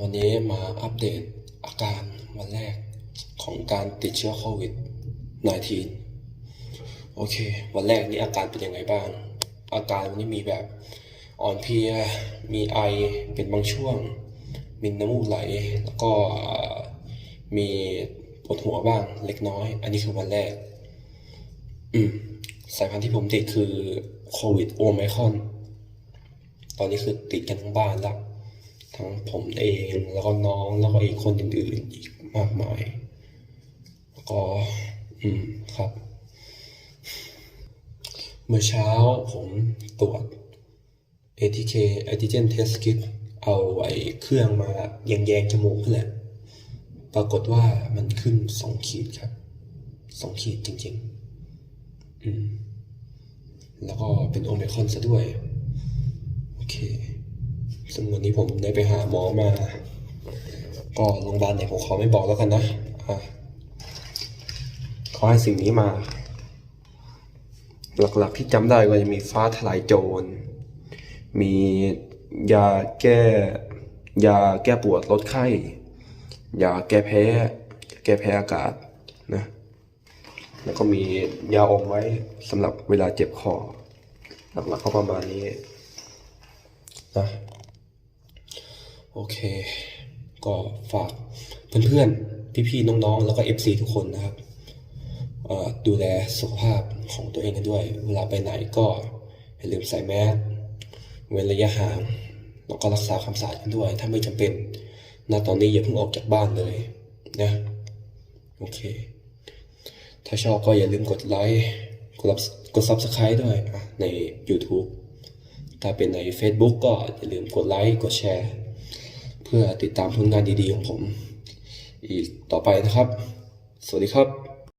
วันนี้มาอัปเดตอาการวันแรกของการติดเชื้อโควิด -19 โอเค วันแรกนี้อาการเป็นยังไงบ้าง อาการวันนี้มีแบบอ่อนเพลีย มีไอเป็นบางช่วง มีน้ำมูกไหล แล้วก็มีปวดหัวบ้างเล็กน้อย อันนี้คือวันแรก อืม สายพันธุ์ที่ผมติดคือโควิดโอไมครอน ตอนนี้คือติดกันทั้งบ้านและ ทั้งผมเองแล้วก็น้องแล้วก็อีกคนอื่นๆอีกมากมายแล้วก็อืมครับ เมื่อเช้าผมตรวจ ATK Antigen Test Kit เอาไอ้เครื่องมาแยงๆจมูกนั่นแหละ ปรากฏว่ามันขึ้นสองขีดครับ สองขีดจริง ๆ อืม แล้วก็เป็นโอเมครอนซะด้วย โอเค ซึ่งวันนี้ผมได้ไปหาหมอมา ก็โรงพยาบาลไหนผมขอไม่บอกแล้วกันนะอะเขาให้สิ่งนี้มา หลักๆที่จำได้ก็จะมีฟ้าทลายโจร มียาแก้ยาแก้ปวดลดไข้ ยาแก้แพ้ แก้แพ้อากาศนะ แล้วก็มียาอมไว้สำหรับเวลาเจ็บคอ หลักๆก็ประมาณนี้นะ โอเค ก็ฝากเพื่อนๆ พี่ๆ น้องๆ แล้วก็ FC ทุกคนนะครับดูแลสุขภาพของตัวเองกันด้วย เวลาไปไหนก็อย่าลืมใส่แมสเว้นระยะห่างแล้วก็รักษาความสะอาดกันด้วย ถ้าไม่จำเป็นณตอนนี้อย่าเพิ่งออกจากบ้านเลยนะโอเค ถ้าชอบก็อย่าลืมกดไลค์กด Subs- กด Subscribe ด้วยใน YouTube ถ้าเป็นใน Facebook ก็อย่าลืมกดไลค์กดแชร์ เพื่อติดตามผลงานดีๆของผม อีกต่อไปนะครับ สวัสดีครับ